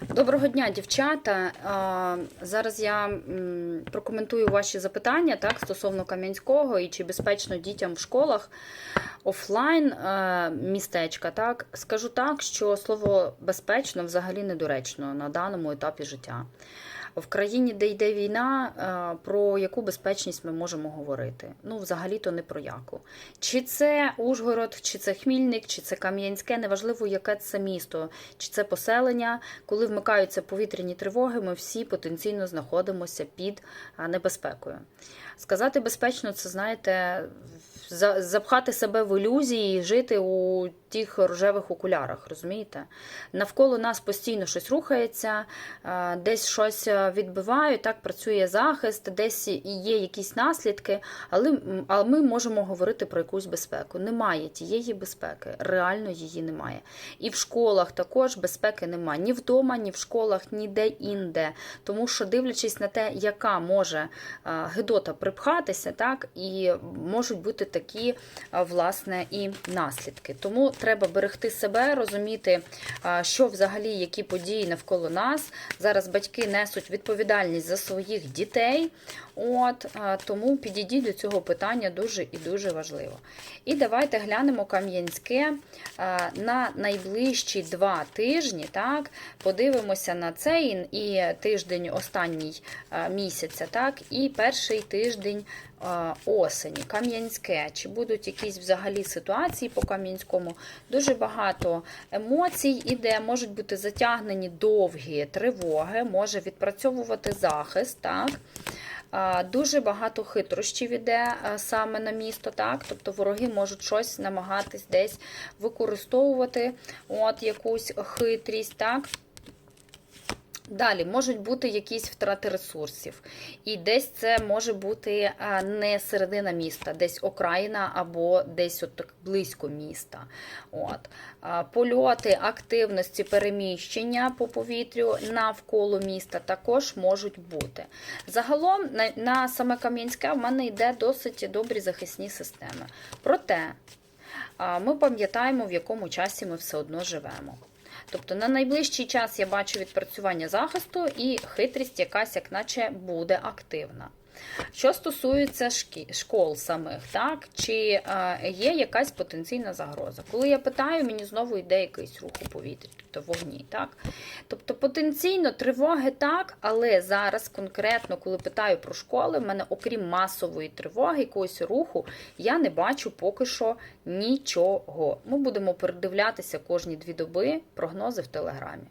Доброго дня, дівчата. Зараз я прокоментую ваші запитання так, стосовно Кам'янського і чи безпечно дітям в школах офлайн е, містечка. Так. Скажу так, що слово безпечно взагалі недоречно на даному етапі життя. В країні, де йде війна, е, про яку безпечність ми можемо говорити? Ну, взагалі-то не про яку. Чи це Ужгород, чи це Хмільник, чи це Кам'янське, неважливо, яке це місто, чи це поселення. Коли вмикаються повітряні тривоги, ми всі потенційно знаходимося під небезпекою. Сказати безпечно, це знаєте, запхати себе в ілюзії і жити у тих рожевих окулярах, розумієте? Навколо нас постійно щось рухається, десь щось відбивають, так працює захист, десь і є якісь наслідки, але, але ми можемо говорити про якусь безпеку. Немає тієї безпеки, реально її немає. І в школах також безпеки немає. Ні вдома, ні в школах, ніде інде. Тому що дивлячись на те, яка може а, гидота припхатися, так, і можуть бути такі, власне, і наслідки. Тому треба берегти себе, розуміти, що взагалі, які події навколо нас. Зараз батьки несуть відповідальність за своїх дітей. От, тому підійдіть до цього питання дуже і дуже важливо. І давайте глянемо Кам'янське на найближчі два тижні. Так, подивимося на цей і тиждень останній місяця, так, і перший тиждень осені. Кам'янське. Чи будуть якісь взагалі ситуації по Кам'янському? Дуже багато емоцій іде, можуть бути затягнені довгі тривоги, може відпрацьовувати захист. так. Дуже багато хитрощів іде саме на місто, так? Тобто вороги можуть щось намагатись десь використовувати, от якусь хитрість, так? Далі можуть бути якісь втрати ресурсів. І десь це може бути не середина міста, десь окраїна або десь от близько міста. От. Польоти, активності, переміщення по повітрю навколо міста також можуть бути. Загалом на саме Кам'янське в мене йде досить добрі захисні системи. Проте ми пам'ятаємо, в якому часі ми все одно живемо. Тобто на найближчий час я бачу відпрацювання захисту і хитрість якась, як наче буде активна. Що стосується школ самих, так, чи е, є якась потенційна загроза? Коли я питаю, мені знову йде якийсь рух у повітрі, тобто вогні. Так? Тобто потенційно тривоги так, але зараз конкретно, коли питаю про школи, в мене окрім масової тривоги, якогось руху, я не бачу поки що нічого. Ми будемо передивлятися кожні дві доби прогнози в Телеграмі.